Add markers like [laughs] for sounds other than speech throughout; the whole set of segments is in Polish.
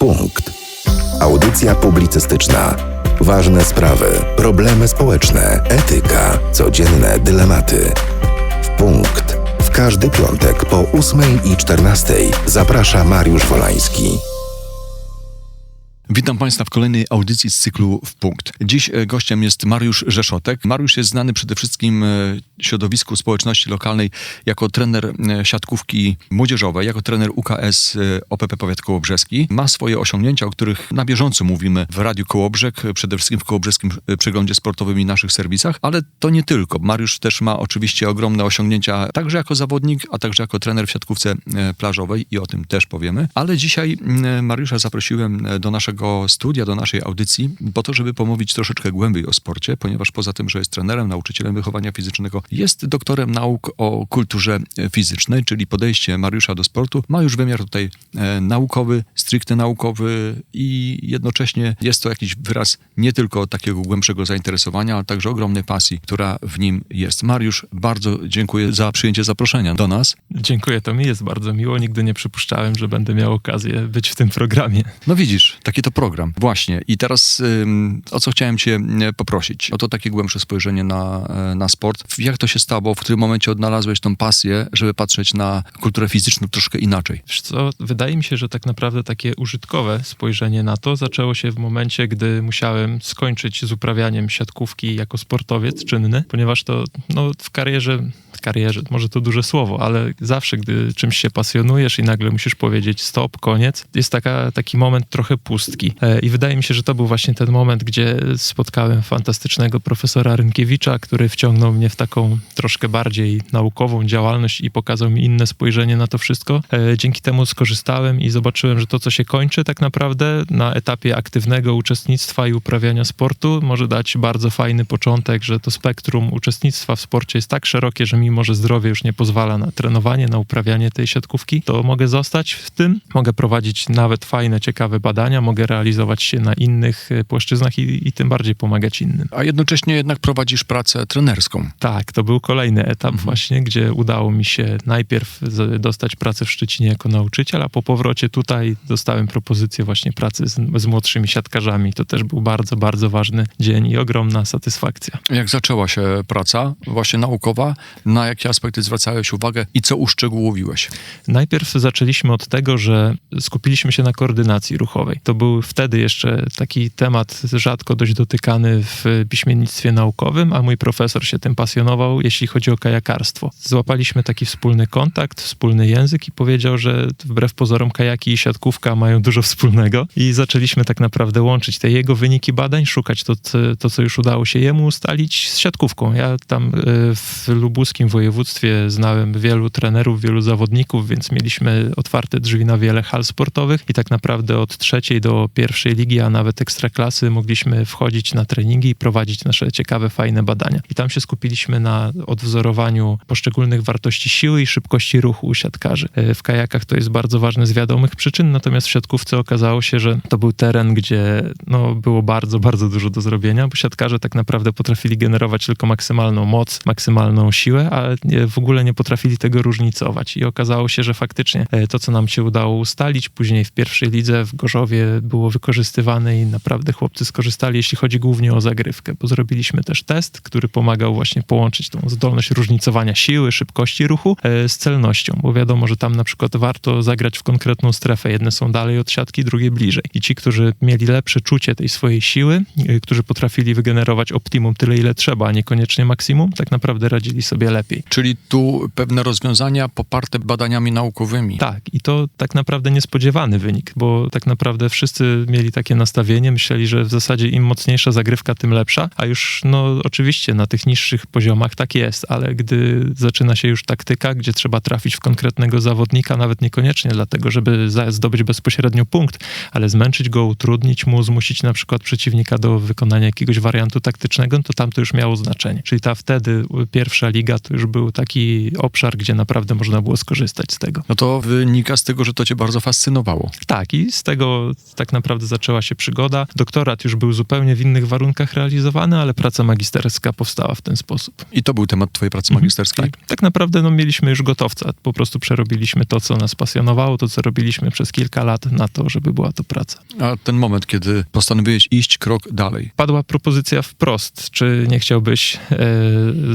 Punkt. Audycja publicystyczna. Ważne sprawy, problemy społeczne, etyka, codzienne dylematy. W punkt. W każdy piątek po 8 i 14 zaprasza Mariusz Wolański. Witam Państwa w kolejnej audycji z cyklu W Punkt. Dziś e, gościem jest Mariusz Rzeszotek. Mariusz jest znany przede wszystkim e, środowisku społeczności lokalnej jako trener e, siatkówki młodzieżowej, jako trener UKS OPP Powiat Kołobrzeski. Ma swoje osiągnięcia, o których na bieżąco mówimy w Radiu Kołobrzeg, przede wszystkim w Kołobrzeskim Przeglądzie Sportowym i naszych serwisach, ale to nie tylko. Mariusz też ma oczywiście ogromne osiągnięcia także jako zawodnik, a także jako trener w siatkówce plażowej i o tym też powiemy. Ale dzisiaj Mariusza zaprosiłem do naszego naszego studia, do naszej audycji, po to, żeby pomówić troszeczkę głębiej o sporcie, ponieważ poza tym, że jest trenerem, nauczycielem wychowania fizycznego, jest doktorem nauk o kulturze fizycznej, czyli podejście Mariusza do sportu ma już wymiar tutaj e, naukowy, stricte naukowy i jednocześnie jest to jakiś wyraz nie tylko takiego głębszego zainteresowania, ale także ogromnej pasji, która w nim jest. Mariusz, bardzo dziękuję za przyjęcie zaproszenia do nas. Dziękuję, to mi jest bardzo miło. Nigdy nie przypuszczałem, że będę miał okazję być w tym programie. No widzisz, taki to to program. Właśnie. I teraz o co chciałem cię poprosić? O to takie głębsze spojrzenie na, e, na sport. Jak to się stało? W którym momencie odnalazłeś tą pasję, żeby patrzeć na kulturę fizyczną troszkę inaczej? Wiesz co, wydaje mi się, że tak naprawdę takie użytkowe spojrzenie na to zaczęło się w momencie, gdy musiałem skończyć z uprawianiem siatkówki jako sportowiec czynny, ponieważ to no, w karierze karierze, może to duże słowo, ale zawsze, gdy czymś się pasjonujesz i nagle musisz powiedzieć stop, koniec, jest taka, taki moment trochę pustki. E, I wydaje mi się, że to był właśnie ten moment, gdzie spotkałem fantastycznego profesora Rynkiewicza, który wciągnął mnie w taką troszkę bardziej naukową działalność i pokazał mi inne spojrzenie na to wszystko. E, dzięki temu skorzystałem i zobaczyłem, że to, co się kończy tak naprawdę na etapie aktywnego uczestnictwa i uprawiania sportu, może dać bardzo fajny początek, że to spektrum uczestnictwa w sporcie jest tak szerokie, że mimo, że zdrowie już nie pozwala na trenowanie, na uprawianie tej siatkówki, to mogę zostać w tym, mogę prowadzić nawet fajne, ciekawe badania, mogę realizować się na innych e, płaszczyznach i, i tym bardziej pomagać innym. A jednocześnie jednak prowadzisz pracę trenerską. Tak, to był kolejny etap mhm. właśnie, gdzie udało mi się najpierw dostać pracę w Szczecinie jako nauczyciel, a po powrocie tutaj dostałem propozycję właśnie pracy z, z młodszymi siatkarzami. To też był bardzo, bardzo ważny dzień i ogromna satysfakcja. Jak zaczęła się praca właśnie naukowa, na jakie aspekty zwracałeś uwagę i co uszczegółowiłeś? Najpierw zaczęliśmy od tego, że skupiliśmy się na koordynacji ruchowej. To był wtedy jeszcze taki temat rzadko dość dotykany w piśmiennictwie naukowym, a mój profesor się tym pasjonował, jeśli chodzi o kajakarstwo. Złapaliśmy taki wspólny kontakt, wspólny język i powiedział, że wbrew pozorom kajaki i siatkówka mają dużo wspólnego i zaczęliśmy tak naprawdę łączyć te jego wyniki badań, szukać to, to co już udało się jemu ustalić z siatkówką. Ja tam e, w lubuskim województwie znałem wielu trenerów, wielu zawodników, więc mieliśmy otwarte drzwi na wiele hal sportowych i tak naprawdę od trzeciej do pierwszej ligi, a nawet ekstraklasy mogliśmy wchodzić na treningi i prowadzić nasze ciekawe, fajne badania. I tam się skupiliśmy na odwzorowaniu poszczególnych wartości siły i szybkości ruchu u siatkarzy. E, w kajakach to jest bardzo ważne z wiadomych przyczyn, natomiast w siatkówce okazało się, że to był teren, gdzie no, było bardzo, bardzo dużo do zrobienia, bo siatkarze tak naprawdę potrafili generować tylko maksymalną moc, maksymalną siłę, a w ogóle nie potrafili tego różnicować. I okazało się, że faktycznie e, to, co nam się udało ustalić, później w pierwszej lidze w Gorzowie było wykorzystywane i naprawdę chłopcy skorzystali, jeśli chodzi głównie o zagrywkę, bo zrobiliśmy też test, który pomagał właśnie połączyć tą zdolność różnicowania siły, szybkości ruchu e, z celnością, bo wiadomo, że tam na przykład warto zagrać w konkretną strefę. Jedne są dalej od siatki, drugie bliżej. I ci, którzy mieli lepsze czucie tej swojej siły, e, którzy potrafili wygenerować optimum tyle, ile trzeba, a niekoniecznie maksimum, tak naprawdę radzili sobie lepiej lepiej. Czyli tu pewne rozwiązania poparte badaniami naukowymi. Tak, i to tak naprawdę niespodziewany wynik, bo tak naprawdę wszyscy mieli takie nastawienie, myśleli, że w zasadzie im mocniejsza zagrywka, tym lepsza, a już no oczywiście na tych niższych poziomach tak jest, ale gdy zaczyna się już taktyka, gdzie trzeba trafić w konkretnego zawodnika, nawet niekoniecznie dlatego, żeby zdobyć bezpośrednio punkt, ale zmęczyć go, utrudnić mu, zmusić na przykład przeciwnika do wykonania jakiegoś wariantu taktycznego, to tam to już miało znaczenie. Czyli ta wtedy pierwsza liga to już był taki obszar, gdzie naprawdę można było skorzystać z tego. No to wynika z tego, że to cię bardzo fascynowało. Tak, i z tego tak tak naprawdę zaczęła się przygoda. Doktorat już był zupełnie w innych warunkach realizowany, ale praca magisterska powstała w ten sposób. I to był temat twojej pracy magisterskiej? Tak, tak naprawdę no, mieliśmy już gotowca. Po prostu przerobiliśmy to, co nas pasjonowało, to, co robiliśmy przez kilka lat na to, żeby była to praca. A ten moment, kiedy postanowiłeś iść krok dalej. Padła propozycja wprost, czy nie chciałbyś e,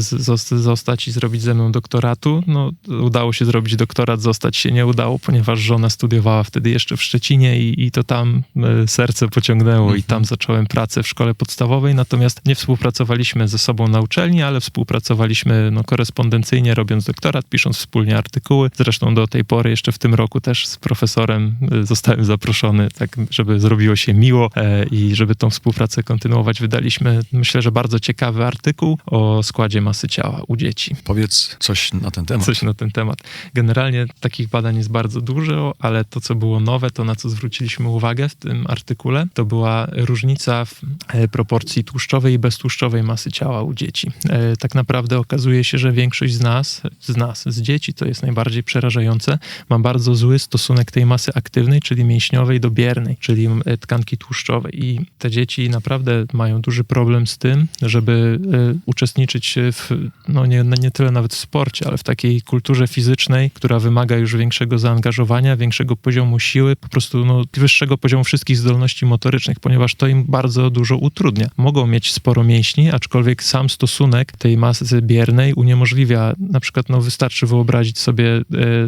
z- zostać i zrobić ze mną doktoratu. No, udało się zrobić doktorat, zostać się nie udało, ponieważ żona studiowała wtedy jeszcze w Szczecinie i, i to tam serce pociągnęło i tam zacząłem pracę w szkole podstawowej, natomiast nie współpracowaliśmy ze sobą na uczelni, ale współpracowaliśmy no, korespondencyjnie, robiąc doktorat, pisząc wspólnie artykuły. Zresztą do tej pory, jeszcze w tym roku też z profesorem e, zostałem zaproszony, tak żeby zrobiło się miło e, i żeby tą współpracę kontynuować. Wydaliśmy, myślę, że bardzo ciekawy artykuł o składzie masy ciała u dzieci. Powiedz coś na ten temat. Coś na ten temat. Generalnie takich badań jest bardzo dużo, ale to, co było nowe, to na co zwróciliśmy uwagę w tym artykule, to była różnica w e, proporcji tłuszczowej i beztłuszczowej masy ciała u dzieci. E, Tak naprawdę okazuje się, że większość z nas, z nas, z dzieci, to jest najbardziej przerażające, ma bardzo zły stosunek tej masy aktywnej, czyli mięśniowej do biernej, czyli e, tkanki tłuszczowej. I te dzieci naprawdę mają duży problem z tym, żeby uczestniczyć w, no nie, nie tyle nawet w sporcie, ale w takiej kulturze fizycznej, która wymaga już większego zaangażowania, większego poziomu siły, po prostu no, wyższego poziomu wszystkich zdolności motorycznych, ponieważ to im bardzo dużo utrudnia. Mogą mieć sporo mięśni, aczkolwiek sam stosunek tej masy biernej uniemożliwia, na przykład no, wystarczy wyobrazić sobie e,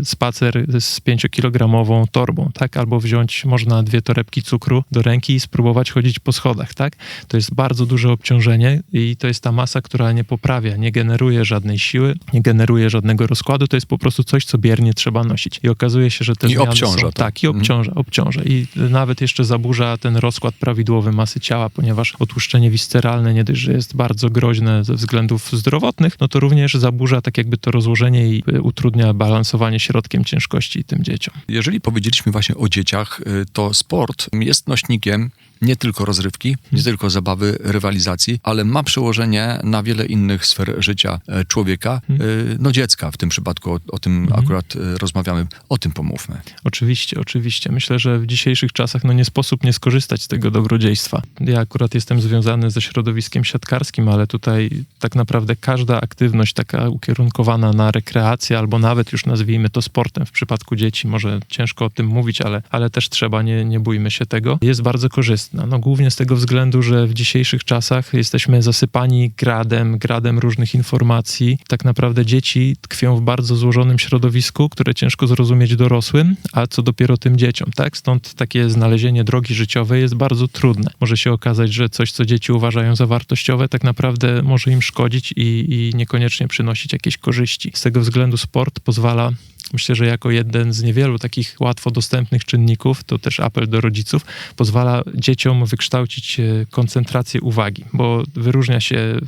spacer z 5-kilogramową torbą, tak? Albo wziąć można dwie torebki cukru do ręki i spróbować chodzić po schodach, tak? To jest bardzo duże obciążenie i to jest ta masa, która nie poprawia, nie generuje żadnej siły, nie generuje żadnego rozkładu, to jest po prostu coś, co biernie trzeba nosić. I okazuje się, że te I zmiany obciąża, są, tak? tak, i Mhm. obciąża, obciąża. I nawet jeszcze zaburza ten rozkład prawidłowy masy ciała, ponieważ otłuszczenie wisceralne nie dość, że jest bardzo groźne ze względów zdrowotnych, no to również zaburza tak jakby to rozłożenie i y, utrudnia balansowanie środkiem ciężkości tym dzieciom. Jeżeli powiedzieliśmy właśnie o dzieciach, y, to sport jest nośnikiem nie tylko rozrywki, nie tylko zabawy, rywalizacji, ale ma przełożenie na wiele innych sfer życia e, człowieka, e, no dziecka w tym przypadku, o, o tym akurat e, rozmawiamy, o tym pomówmy. Oczywiście, oczywiście. Myślę, że w dzisiejszych czasach no nie sposób nie skorzystać z tego dobrodziejstwa. Ja akurat jestem związany ze środowiskiem siatkarskim, ale tutaj tak naprawdę każda aktywność taka ukierunkowana na rekreację, albo nawet już nazwijmy to sportem w przypadku dzieci, może ciężko o tym mówić, ale, ale też trzeba, nie, nie bójmy się tego, jest bardzo korzystna. No głównie z tego względu, że w dzisiejszych czasach jesteśmy zasypani gradem, gradem różnych informacji. Tak naprawdę dzieci tkwią w bardzo złożonym środowisku, które ciężko zrozumieć dorosłym, a co dopiero tym dzieciom, tak? Stąd takie znalezienie drogi życiowej jest bardzo trudne. Może się okazać, że coś, co dzieci uważają za wartościowe, tak naprawdę może im szkodzić i, i niekoniecznie przynosić jakieś korzyści. Z tego względu sport pozwala Myślę, że jako jeden z niewielu takich łatwo dostępnych czynników, to też apel do rodziców, pozwala dzieciom wykształcić e, koncentrację uwagi, bo wyróżnia się e,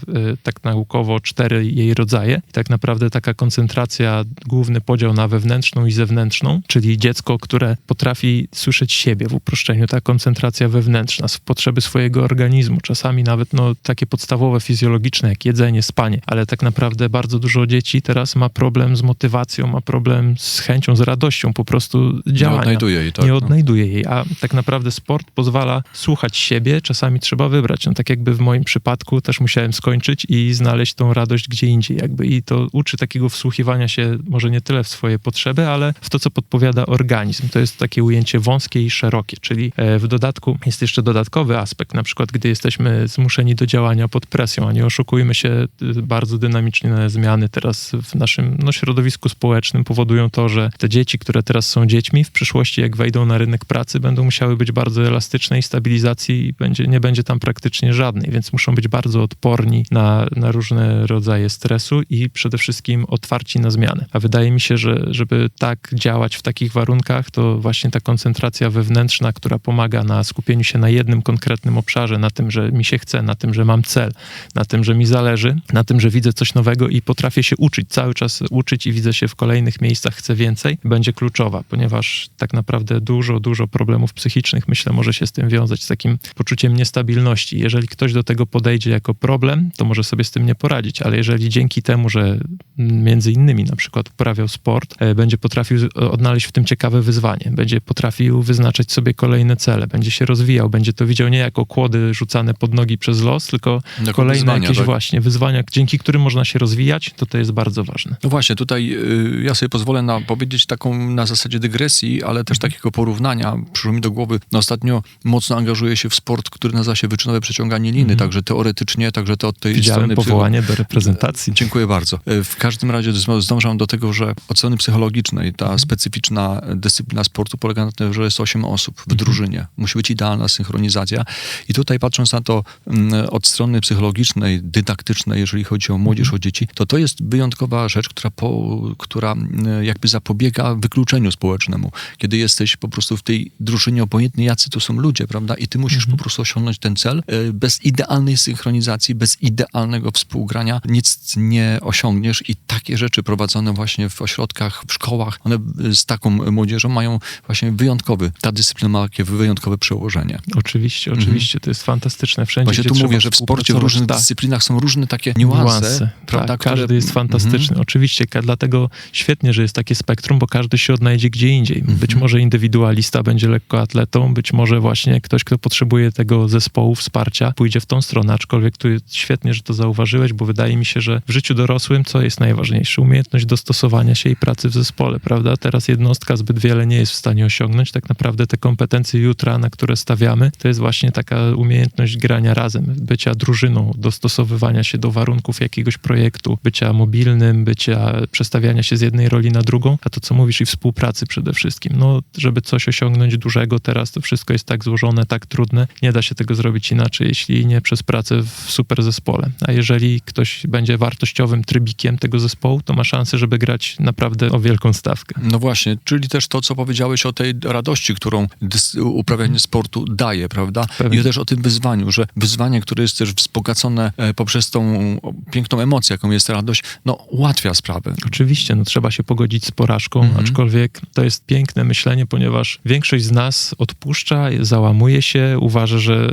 tak naukowo cztery jej rodzaje. Tak naprawdę taka koncentracja, główny podział na wewnętrzną i zewnętrzną, czyli dziecko, które potrafi słyszeć siebie w uproszczeniu, ta koncentracja wewnętrzna, potrzeby swojego organizmu, czasami nawet no, takie podstawowe, fizjologiczne, jak jedzenie, spanie, ale tak naprawdę bardzo dużo dzieci teraz ma problem z motywacją, ma problem z chęcią, z radością po prostu działania. Nie odnajduje jej, tak? Nie no. odnajduje jej, a tak naprawdę sport pozwala słuchać siebie, czasami trzeba wybrać. No tak jakby w moim przypadku też musiałem skończyć i znaleźć tą radość gdzie indziej jakby i to uczy takiego wsłuchiwania się może nie tyle w swoje potrzeby, ale w to, co podpowiada organizm. To jest takie ujęcie wąskie i szerokie, czyli e, w dodatku jest jeszcze dodatkowy aspekt, na przykład gdy jesteśmy zmuszeni do działania pod presją, a nie oszukujmy się, y, bardzo dynamiczne zmiany teraz w naszym no, środowisku społecznym powodują to, że te dzieci, które teraz są dziećmi, w przyszłości jak wejdą na rynek pracy, będą musiały być bardzo elastyczne i stabilizacji będzie, nie będzie tam praktycznie żadnej, więc muszą być bardzo odporni na, na różne rodzaje stresu i przede wszystkim otwarci na zmiany. A wydaje mi się, że żeby tak działać w takich warunkach, to właśnie ta koncentracja wewnętrzna, która pomaga na skupieniu się na jednym konkretnym obszarze, na tym, że mi się chce, na tym, że mam cel, na tym, że mi zależy, na tym, że widzę coś nowego i potrafię się uczyć, cały czas uczyć i widzę się w kolejnych miejscach rodzicach chce więcej, będzie kluczowa, ponieważ tak naprawdę dużo, dużo problemów psychicznych, myślę, może się z tym wiązać, z takim poczuciem niestabilności. Jeżeli ktoś do tego podejdzie jako problem, to może sobie z tym nie poradzić, ale jeżeli dzięki temu, że między innymi na przykład uprawiał sport, e, będzie potrafił z- odnaleźć w tym ciekawe wyzwanie, będzie potrafił wyznaczać sobie kolejne cele, będzie się rozwijał, będzie to widział nie jako kłody rzucane pod nogi przez los, tylko Jako kolejne wyzwania, jakieś tak? właśnie wyzwania, dzięki którym można się rozwijać, to to jest bardzo ważne. No właśnie, tutaj y, ja sobie pozwolę na, powiedzieć taką na zasadzie dygresji, ale też takiego porównania. Przyszło mi do głowy, no ostatnio mocno angażuję się w sport, który nazywa się wyczynowe przeciąganie liny, także teoretycznie, także to od tej Widziałem strony... powołanie do reprezentacji. Dziękuję bardzo. E, W każdym razie zdążam do tego, że od strony psychologicznej ta Mhm. specyficzna dyscyplina sportu polega na tym, że jest 8 osób Mhm. w drużynie. Musi być idealna synchronizacja. I tutaj patrząc na to mm, od strony psychologicznej, dydaktycznej, jeżeli chodzi o młodzież, Mhm. o dzieci, to to jest wyjątkowa rzecz, która, po, która mm, jakby zapobiega wykluczeniu społecznemu. Kiedy jesteś po prostu w tej drużynie, obojętnie jacy to są ludzie, prawda? I ty musisz Mhm. po prostu osiągnąć ten cel. E, Bez idealnej synchronizacji, bez idealnego współgrania nic nie osiągniesz i takie rzeczy prowadzone właśnie w ośrodkach, w szkołach, one z taką młodzieżą mają właśnie wyjątkowy, ta dyscyplina ma takie wyjątkowe przełożenie. Oczywiście, oczywiście, to jest fantastyczne. Wszędzie, Właśnie tu mówię, że w sporcie w różnych tak. dyscyplinach są różne takie niuanse, prawda? tak, które- każdy jest fantastyczny. Mhm. Oczywiście, dlatego świetnie, że jest takie spektrum, bo każdy się odnajdzie gdzie indziej. Mhm. Być może indywidualista będzie lekkoatletą, być może właśnie ktoś, kto potrzebuje tego zespołu, wsparcia, pójdzie w tą stronę, aczkolwiek tu jest świetnie, że to zauważyłeś, bo wydaje mi się, że w życiu dorosłym co jest najważniejsze? Umiejętność dostosowania się i pracy w zespole, prawda? Teraz jednostka zbyt wiele nie jest w stanie osiągnąć. Tak naprawdę te kompetencje jutra, na które stawiamy, to jest właśnie taka umiejętność grania razem, bycia drużyną, dostosowywania się do warunków jakiegoś projektu, bycia mobilnym, bycia przestawiania się z jednej roli na drugą, a to co mówisz i współpracy przede wszystkim. No, żeby coś osiągnąć dużego teraz, to wszystko jest tak złożone, tak trudne, nie da się tego zrobić inaczej, jeśli nie przez pracę w super zespole. A jeżeli ktoś będzie wartościowym trybikiem tego zespołu, to ma szansę, żeby grać naprawdę o wielką stawkę. No właśnie, czyli też to, co powiedziałeś o tej radości, którą uprawianie sportu daje, prawda? Pewnie. I też o tym wyzwaniu, że wyzwanie, które jest też wzbogacone e, poprzez tą piękną emocję, jaką jest radość, no ułatwia sprawę. Oczywiście, no trzeba się pogodzić z porażką, Mhm. aczkolwiek to jest piękne myślenie, ponieważ większość z nas odpuszcza, załamuje się, uważa, że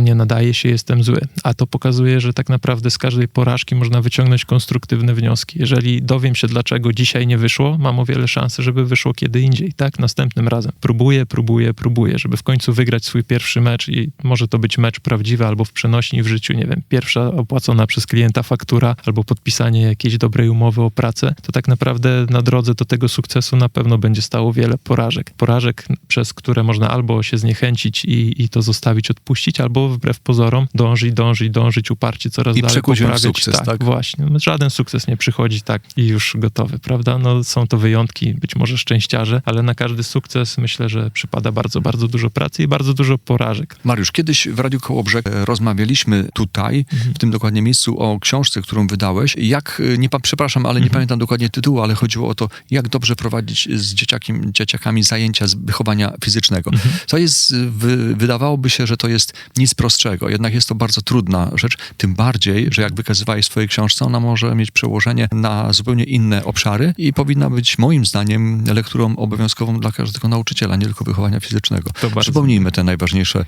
nie nadaje się, jestem zły. A to pokazuje, że tak naprawdę z każdej porażki można wyciągnąć konstruktywne wnioski. Jeżeli dowiem się, dlaczego dzisiaj nie wyszło, mam o wiele szansy, żeby wyszło kiedy indziej, tak? Następnym razem. Próbuję, próbuję, próbuję, żeby w końcu wygrać swój pierwszy mecz i może to być mecz prawdziwy albo w przenośni w życiu, nie wiem, pierwsza opłacona przez klienta faktura albo podpisanie jakiejś dobrej umowy o pracę, to tak naprawdę na drodze do tego sukcesu na pewno będzie stało wiele porażek. Porażek, przez które można albo się zniechęcić i, i to zostawić, odpuścić, albo wbrew pozorom dążyć, dążyć, dążyć uparcie coraz I dalej poprawiać. sukces, tak, tak? właśnie. No, Żaden sukces nie przychodzi tak i już gotowy, prawda? No, są to wyjątki, być może szczęściarze, ale na każdy sukces myślę, że przypada bardzo, bardzo dużo pracy i bardzo dużo porażek. Mariusz, kiedyś w Radiu Kołobrzeg e, rozmawialiśmy tutaj, w tym dokładnie miejscu, o książce, którą wydałeś. Jak, e, nie, przepraszam, ale nie pamiętam dokładnie tytułu, ale chodziło o to, jak dobrze prowadzić z dzieciakiem, dzieciakami zajęcia z wychowania fizycznego. To jest, e, wy, wydawałoby się, że to jest nic prostszego, jednak jest to bardzo trudna rzecz, tym bardziej, że jak wykazywałeś w swojej książce, ona może mieć przełożenie na zupełnie inne obszary i powinna być moim zdaniem lekturą obowiązkową dla każdego nauczyciela, nie tylko wychowania fizycznego. To bardzo- Przypomnijmy te najważniejsze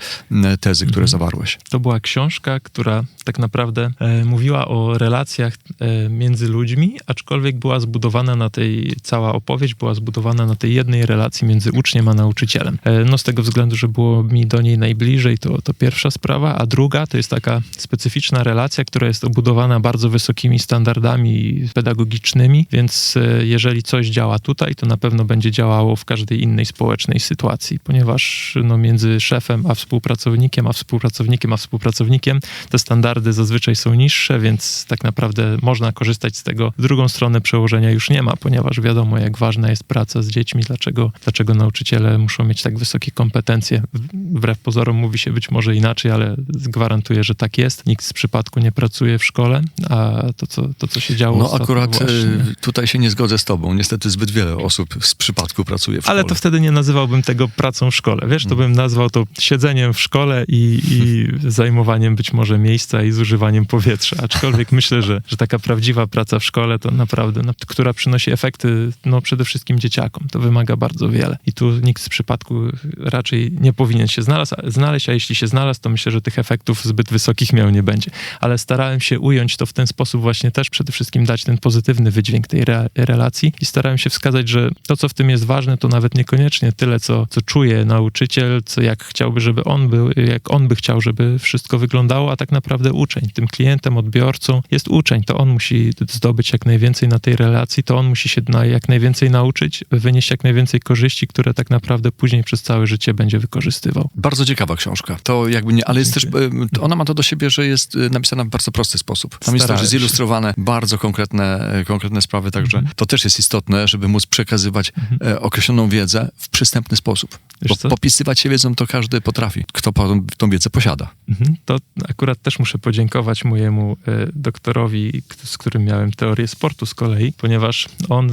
tezy, które zawarłeś. To była książka, która tak naprawdę e, mówiła o relacjach e, między ludźmi, aczkolwiek była zbudowana na tej, cała opowieść była zbudowana na tej jednej relacji między uczniem a nauczycielem. E, no z tego względu, że było mi do niej najbliżej, to, to pierwsza sprawa, a druga to jest taka specyficzna relacja, która jest obudowana bardzo wysokimi standardami pedagogicznymi, więc e, jeżeli coś działa tutaj, to na pewno będzie działało w każdej innej społecznej sytuacji, ponieważ no, między szefem a współpracownikiem, a współpracownikiem, a współpracownikiem te standardy zazwyczaj są niższe, więc tak naprawdę można korzystać z tego. W drugą stronę przełożenia już nie ma, ponieważ wiadomo, jak ważna jest praca z dziećmi, dlaczego, dlaczego nauczyciele muszą mieć tak wysokie kompetencje. Wbrew pozorom mówi się być może inaczej, ale gwarantuję, że tak jest. Nikt z przypadku nie pracuje w szkole, a to, co, to, co się działo No akurat właśnie... e, tutaj się nie zgodzę z tobą. Niestety zbyt wiele osób z przypadku pracuje w szkole. Ale to wtedy nie nazywałbym tego pracą w szkole. Wiesz, to bym nazwał to siedzeniem w szkole i, i [laughs] zajmowaniem być może miejsca i zużywaniem powietrza. Aczkolwiek myślę, że, że taka prawdziwa praca w szkole to naprawdę, no, która przynosi efekty no przede wszystkim dzieciakom. To wymaga bardzo wiele. I tu nikt z przypadku raczej nie powinien się znalazł, znaleźć, a jeśli się znalazł, to myślę, że tych efektów zbyt wysokich miał nie będzie. Ale starałem się ująć to w ten sposób właśnie też przede wszystkim dać ten pozytywny wydźwięk tej re relacji i starałem się wskazać, że to, co w tym jest ważne, to nawet niekoniecznie tyle, co, co czuje nauczyciel, co jak chciałby, żeby on był, jak on by chciał, żeby wszystko wyglądało, a tak naprawdę uczeń. Tym klientem, odbiorcą jest uczeń. To on musi zdobyć jak najwięcej na tej relacji, to on musi się na, jak najwięcej nauczyć, wynieść jak najwięcej korzyści, które tak naprawdę później przez całe życie będzie wykorzystywał. Bardzo ciekawa książka. To jakby nie, ale jest też, ona ma to do siebie, że jest e, napisana w bardzo prosty sposób. Tam jest Starałem też się. zilustrowane bardzo konkretne, e, konkretne sprawy, także Mhm. to też jest istotne, żeby móc przekazywać e, określoną wiedzę w przystępny sposób. Wiesz Bo co? popisywać się wiedzą to każdy potrafi, kto tą, wiedzę posiada. Mhm. To akurat też muszę podziękować mojemu e, doktorowi, z którym miałem teorię sportu z kolei, ponieważ on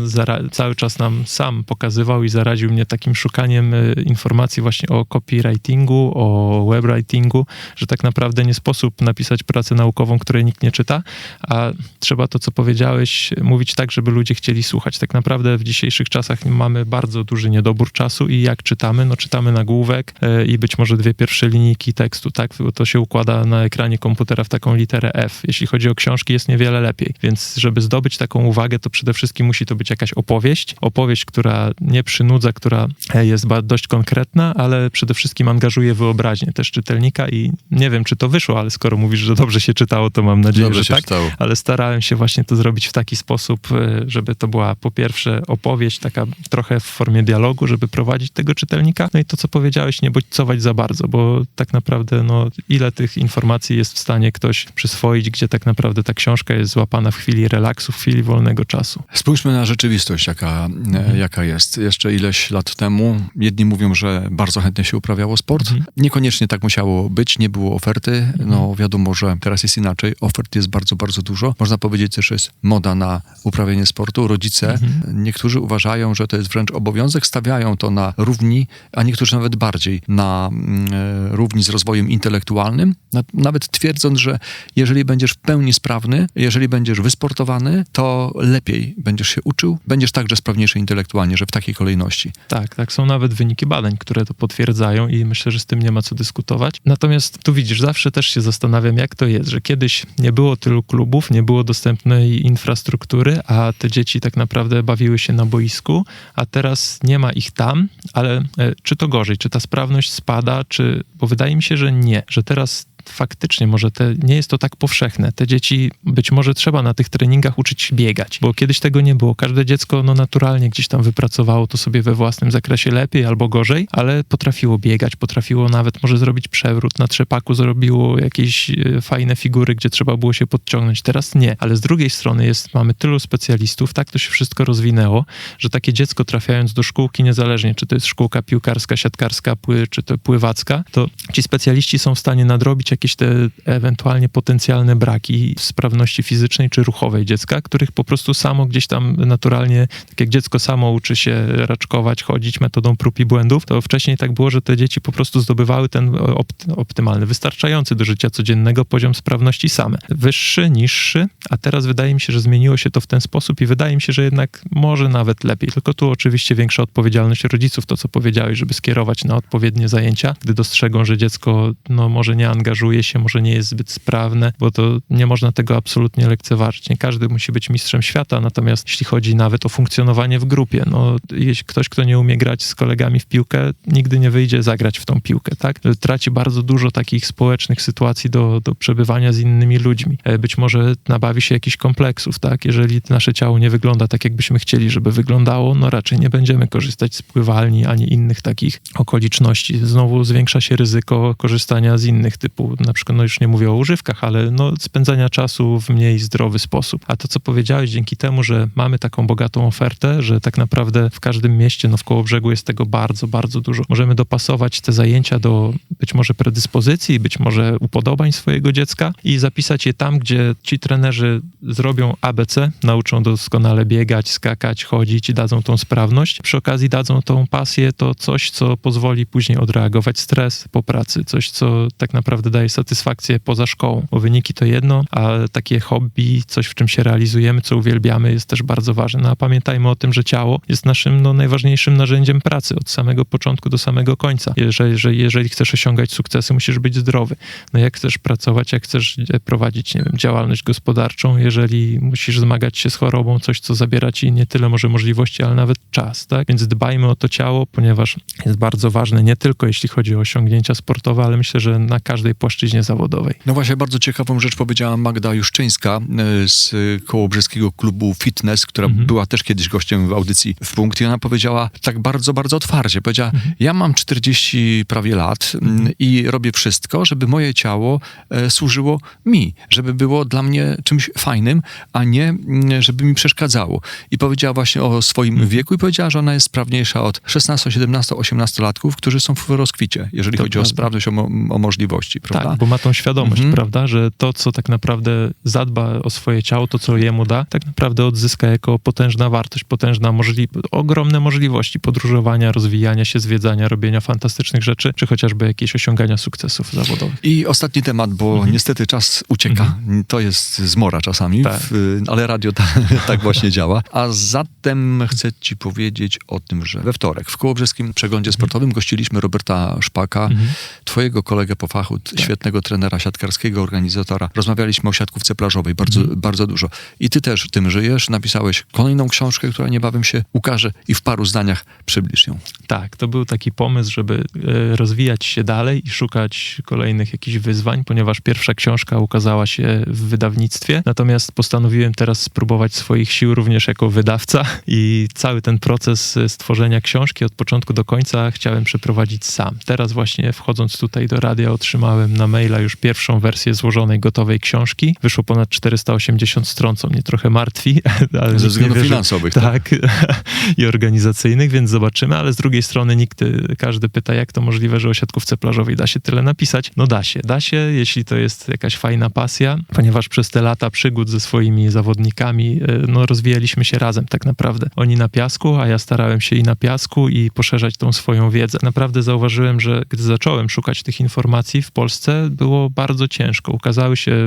cały czas nam sam pokazywał i zaraził mnie takim szukaniem e, informacji właśnie o copywritingu, o webwritingu, że tak naprawdę nie sposób napisać pracę naukową, której nikt nie czyta, a trzeba to, co powiedziałeś, mówić tak, żeby ludzie chcieli słuchać. Tak naprawdę w dzisiejszych czasach mamy bardzo duży niedobór czasu i jak czytamy, no czytamy nagłówek e, i być może dwie pierwsze linijki tekstu, tak? Bo to się układa na ekranie komputera w taką literę F. Jeśli chodzi o książki, jest niewiele lepiej. Więc żeby zdobyć taką uwagę, to przede wszystkim musi to być jakaś opowieść. Opowieść, która nie przynudza, która e, jest dość konkretna, ale przede wszystkim angażuje wyobraźnię też czytelnika i nie wiem, czy to wyszło, ale skoro mówisz, że dobrze się czytało, to mam nadzieję, Dobrze że się tak czytało. ale starałem się właśnie to zrobić w taki sposób, e, żeby to była po pierwsze opowieść, taka trochę w formie dialogu, żeby prowadzić tego czytelnika. No i to, co powiedziałeś, nie bodźcować za bardzo, bo tak naprawdę, no, ile tych informacji jest w stanie ktoś przyswoić, gdzie tak naprawdę ta książka jest złapana w chwili relaksu, w chwili wolnego czasu. Spójrzmy na rzeczywistość, jaka, e, jaka jest. Jeszcze ileś lat temu jedni mówią, że bardzo chętnie się uprawiało sport. Mhm. Niekoniecznie tak musiało być, nie było oferty. No wiadomo, że teraz jest inaczej. Ofert jest bardzo, bardzo dużo. Można powiedzieć też, że jest moda na uprawianie sportu. Rodzice, niektórzy uważają, że to jest wręcz obowiązek, stawiają to na równi, a niektórzy nawet bardziej na mm, e, równi z rozwojem intelektualnym. Na- Nawet twierdząc, że jeżeli będziesz w pełni sprawny, jeżeli będziesz wysportowany, to lepiej będziesz się uczył, będziesz także sprawniejszy intelektualnie, że w takiej kolejności. Tak, tak. Są nawet wyniki badań, które to potwierdzają i myślę, że z tym nie ma co dyskutować. Natomiast tu widzisz, zawsze też się zastanawiam, jak to jest, że kiedyś nie było tylu klubów, nie było dostępnej infrastruktury, a te dzieci tak naprawdę bawiły się na boisku, a teraz nie ma ich tam, ale e, czy to gorzej, czy ta sprawność spada, czy, bo wydaje mi się, że nie, że teraz faktycznie może te, nie jest to tak powszechne. Te dzieci być może trzeba na tych treningach uczyć biegać, bo kiedyś tego nie było. Każde dziecko no naturalnie gdzieś tam wypracowało to sobie we własnym zakresie lepiej albo gorzej, ale potrafiło biegać, potrafiło nawet może zrobić przewrót. Na trzepaku zrobiło jakieś e, fajne figury, gdzie trzeba było się podciągnąć. Teraz nie, ale z drugiej strony jest, mamy tylu specjalistów, tak to się wszystko rozwinęło, że takie dziecko trafiając do szkółki, niezależnie czy to jest szkółka piłkarska, siatkarska, pły, czy to pływacka, to ci specjaliści są w stanie nadrobić jakieś te ewentualnie potencjalne braki sprawności fizycznej czy ruchowej dziecka, których po prostu samo gdzieś tam naturalnie, tak jak dziecko samo uczy się raczkować, chodzić metodą prób i błędów, to wcześniej tak było, że te dzieci po prostu zdobywały ten opt- optymalny, wystarczający do życia codziennego poziom sprawności same. Wyższy, niższy, a teraz wydaje mi się, że zmieniło się to w ten sposób i wydaje mi się, że jednak może nawet lepiej. Tylko tu oczywiście większa odpowiedzialność rodziców, to co powiedziałeś, żeby skierować na odpowiednie zajęcia, gdy dostrzegą, że dziecko no, może nie angażuje się, może nie jest zbyt sprawne, bo to nie można tego absolutnie lekceważyć. Nie każdy musi być mistrzem świata, natomiast jeśli chodzi nawet o funkcjonowanie w grupie, no jeśli ktoś, kto nie umie grać z kolegami w piłkę, nigdy nie wyjdzie zagrać w tą piłkę, tak? Traci bardzo dużo takich społecznych sytuacji do, do przebywania z innymi ludźmi. E, Być może nabawi się jakichś kompleksów, tak? Jeżeli nasze ciało nie wygląda tak, jakbyśmy chcieli, żeby wyglądało, no raczej nie będziemy korzystać z pływalni ani innych takich okoliczności. Znowu zwiększa się ryzyko korzystania z innych typu, na przykład, no już nie mówię o używkach, ale no spędzania czasu w mniej zdrowy sposób. A to, co powiedziałeś, dzięki temu, że mamy taką bogatą ofertę, że tak naprawdę w każdym mieście, no w Kołobrzegu jest tego bardzo, bardzo dużo. Możemy dopasować te zajęcia do być może predyspozycji, być może upodobań swojego dziecka i zapisać je tam, gdzie ci trenerzy zrobią ABC, nauczą doskonale biegać, skakać, chodzić i dadzą tą sprawność. Przy okazji dadzą tą pasję, to coś, co pozwoli później odreagować stres po pracy, coś, co tak naprawdę da daje satysfakcję poza szkołą, bo wyniki to jedno, a takie hobby, coś w czym się realizujemy, co uwielbiamy, jest też bardzo ważne. No a pamiętajmy o tym, że ciało jest naszym no, najważniejszym narzędziem pracy od samego początku do samego końca. Jeżeli, że, jeżeli chcesz osiągać sukcesy, musisz być zdrowy. No jak chcesz pracować, jak chcesz e, prowadzić, nie wiem, działalność gospodarczą, jeżeli musisz zmagać się z chorobą, coś, co zabiera ci nie tyle może możliwości, ale nawet czas, tak? Więc dbajmy o to ciało, ponieważ jest bardzo ważne nie tylko jeśli chodzi o osiągnięcia sportowe, ale myślę, że na każdej płaszczyźnie zawodowej. No właśnie, bardzo ciekawą rzecz powiedziała Magda Juszczyńska e, z Kołobrzeskiego Klubu Fitness, która Mhm. była też kiedyś gościem w audycji w punkt i ona powiedziała tak bardzo, bardzo otwarcie, powiedziała, Mhm. ja mam 40 prawie lat mm, i robię wszystko, żeby moje ciało e, służyło mi, żeby było dla mnie czymś fajnym, a nie żeby mi przeszkadzało. I powiedziała właśnie o swoim Mhm. wieku i powiedziała, że ona jest sprawniejsza od 16, 17, 18 latków, którzy są w rozkwicie, jeżeli To chodzi o prawda. sprawność, o, mo- o możliwości, prawda? Tak, bo ma tą świadomość, Mhm. prawda, że to, co tak naprawdę zadba o swoje ciało, to, co jemu da, tak naprawdę odzyska jako potężna wartość, potężna możli ogromne możliwości podróżowania, rozwijania się, zwiedzania, robienia fantastycznych rzeczy, czy chociażby jakieś osiągania sukcesów zawodowych. I ostatni temat, bo niestety czas ucieka. To jest zmora czasami, Mhm. Tak. w, ale radio ta, [laughs] tak właśnie działa. A zatem chcę ci powiedzieć o tym, że we wtorek w Kołobrzeskim Przeglądzie Sportowym gościliśmy Roberta Szpaka, Mhm. twojego kolegę po fachu, t- świetnego trenera siatkarskiego, organizatora. Rozmawialiśmy o siatkówce plażowej bardzo, Mhm. bardzo dużo. I ty też tym żyjesz. Napisałeś kolejną książkę, która niebawem się ukaże i w paru zdaniach przybliż ją. Tak, to był taki pomysł, żeby e, rozwijać się dalej i szukać kolejnych jakichś wyzwań, ponieważ pierwsza książka ukazała się w wydawnictwie, natomiast postanowiłem teraz spróbować swoich sił również jako wydawca i cały ten proces e, stworzenia książki od początku do końca chciałem przeprowadzić sam. Teraz właśnie wchodząc tutaj do radia otrzymałem na maila już pierwszą wersję złożonej, gotowej książki. Wyszło ponad 480 stron, co mnie trochę martwi. [laughs] Ale Ze względów finansowych. tak? tak, [laughs] i organizacyjnych, więc zobaczymy, ale z drugiej strony nikt, y, każdy pyta, jak to możliwe, że o siatkówce plażowej da się tyle napisać. No da się, da się, jeśli to jest jakaś fajna pasja, ponieważ przez te lata przygód ze swoimi zawodnikami, y, no rozwijaliśmy się razem tak naprawdę. Oni na piasku, a ja starałem się i na piasku i poszerzać tą swoją wiedzę. Naprawdę zauważyłem, że gdy zacząłem szukać tych informacji w Polsce, było bardzo ciężko. Ukazały się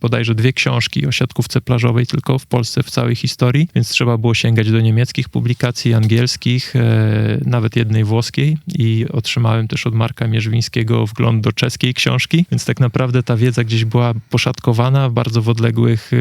bodajże dwie książki o siatkówce plażowej tylko w Polsce w całej historii, więc trzeba było sięgać do niemieckich publikacji, angielskich, e, nawet jednej włoskiej i otrzymałem też od Marka Mierzwińskiego wgląd do czeskiej książki, więc tak naprawdę ta wiedza gdzieś była poszatkowana bardzo w odległych e,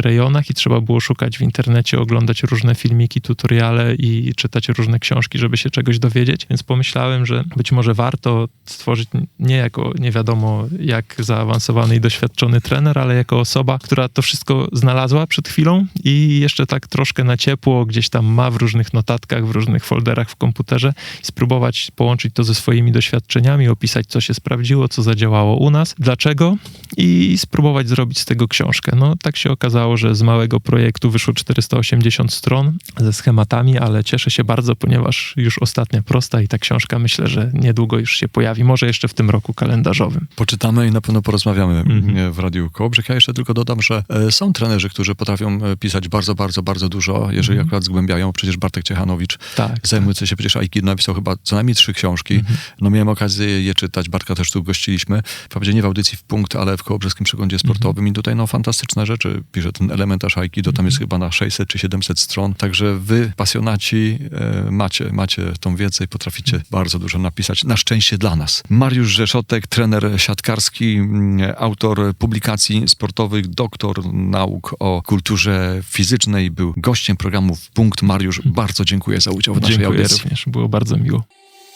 rejonach i trzeba było szukać w internecie, oglądać różne filmiki, tutoriale i czytać różne książki, żeby się czegoś dowiedzieć, więc pomyślałem, że być może warto stworzyć nie jako nie wiadomo jak zaawansowany i doświadczony trener, ale jako osoba, która to wszystko znalazła przed chwilą i jeszcze tak troszkę na ciepło gdzieś tam ma w różnych notatkach, w różnych folderach w komputerze i spróbować połączyć to ze swoimi doświadczeniami, opisać co się sprawdziło, co zadziałało u nas, dlaczego i spróbować zrobić z tego książkę. No tak się okazało, że z małego projektu wyszło 480 stron ze schematami, ale cieszę się bardzo, ponieważ już ostatnia prosta i ta książka myślę, że niedługo już się pojawi, może jeszcze w tym roku kalendarzowym. Poczytamy i na pewno porozmawiamy e, w Radiu Kołobrzeg. Ja jeszcze tylko dodam, że e, są trenerzy, którzy potrafią e, pisać bardzo, bardzo, bardzo dużo, jeżeli Mhm. akurat zgłębiają. Przecież Bartek Ciechanowicz Tak. zajmujący się przecież Aikido napisał chyba co najmniej trzy książki. Mhm. No miałem okazję je czytać, Bartka też tu gościliśmy. Wprawdzie nie w audycji w punkt, ale w Kołobrzeskim Przeglądzie Mhm. Sportowym i tutaj no fantastyczne rzeczy. Pisze ten elementarz Aikido, tam jest Mhm. chyba na 600 czy 700 stron. Także wy, pasjonaci, e, macie, macie tą wiedzę i potraficie Mhm. bardzo dużo napisać. Na szczęście dla nas. Mariusz Rzeszotek, trener siatkarski, mm, autor publikacji sportowych, doktor nauk o kulturze fizycznej, był gościem programu w punkt. Mariusz, bardzo dziękuję za udział w naszej Dziękuję audycji. również, było bardzo miło.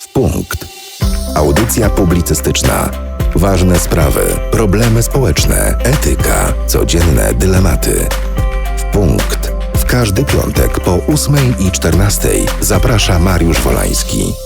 W punkt. Audycja publicystyczna. Ważne sprawy, problemy społeczne, etyka, codzienne dylematy. W punkt. W każdy piątek po 8 i 14 zaprasza Mariusz Wolański.